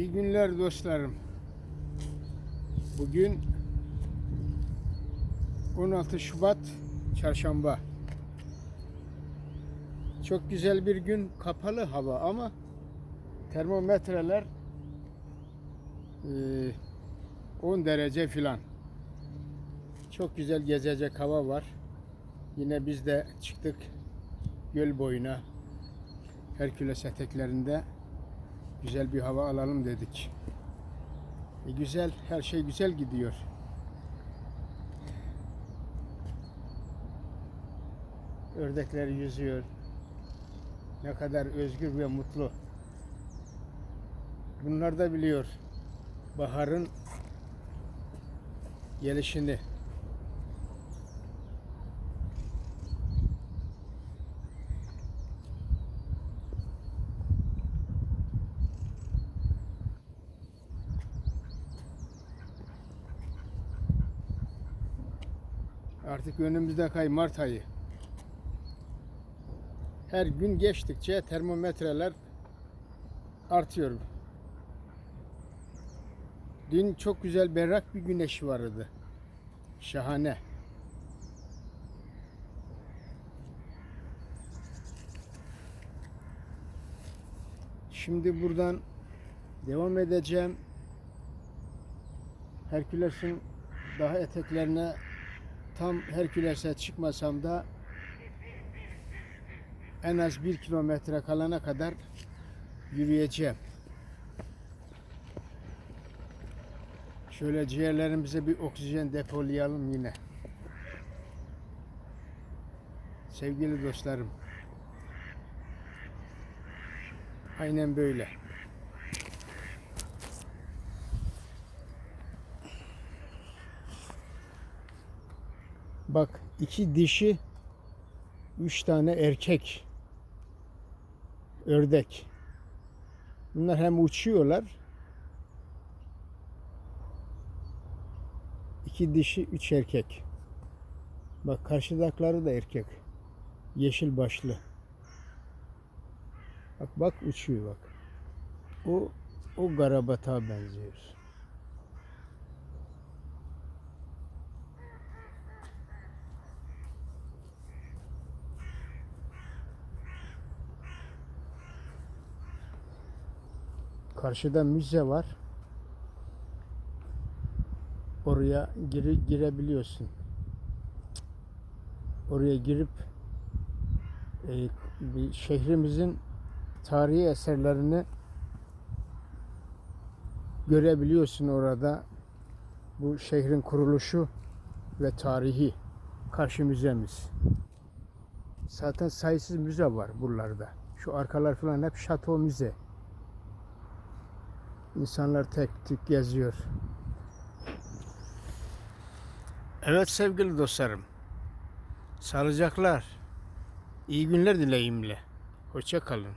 İyi günler dostlarım. Bugün 16 Şubat Çarşamba. Çok güzel bir gün, kapalı hava ama termometreler eee, 10 derece filan. Çok güzel gezecek hava var. Yine biz de çıktık göl boyuna. Herküles eteklerinde güzel bir hava alalım dedik. E güzel, her şey güzel gidiyor. Ördekler yüzüyor. Ne kadar özgür ve mutlu. Bunlar da biliyor baharın gelişini. Artık önümüzde kay Mart ayı. Her gün geçtikçe termometreler artıyor. Dün çok güzel berrak bir güneş vardı. Şahane. Şimdi buradan devam edeceğim. Herküles'in daha eteklerine tam Herküles'e çıkmasam da en az bir kilometre kalana kadar yürüyeceğim. Şöyle ciğerlerimize bir oksijen depolayalım yine. Sevgili dostlarım. Aynen böyle. Bak iki dişi, üç tane erkek ördek. Bunlar hem uçuyorlar. İki dişi, üç erkek. Bak karşıdakileri da erkek. Yeşil başlı. Bak bak uçuyor bak. O o garabata benziyor. Karşıda müze var. Oraya gire, girebiliyorsun. Oraya girip e, bir şehrimizin tarihi eserlerini görebiliyorsun orada. Bu şehrin kuruluşu ve tarihi karşı müzemiz. Zaten sayısız müze var buralarda. Şu arkalar falan hep şato müze. İnsanlar tek tük geziyor. Evet sevgili dostlarım. Sağlıcaklar. İyi günler dileyimle. Hoşça kalın.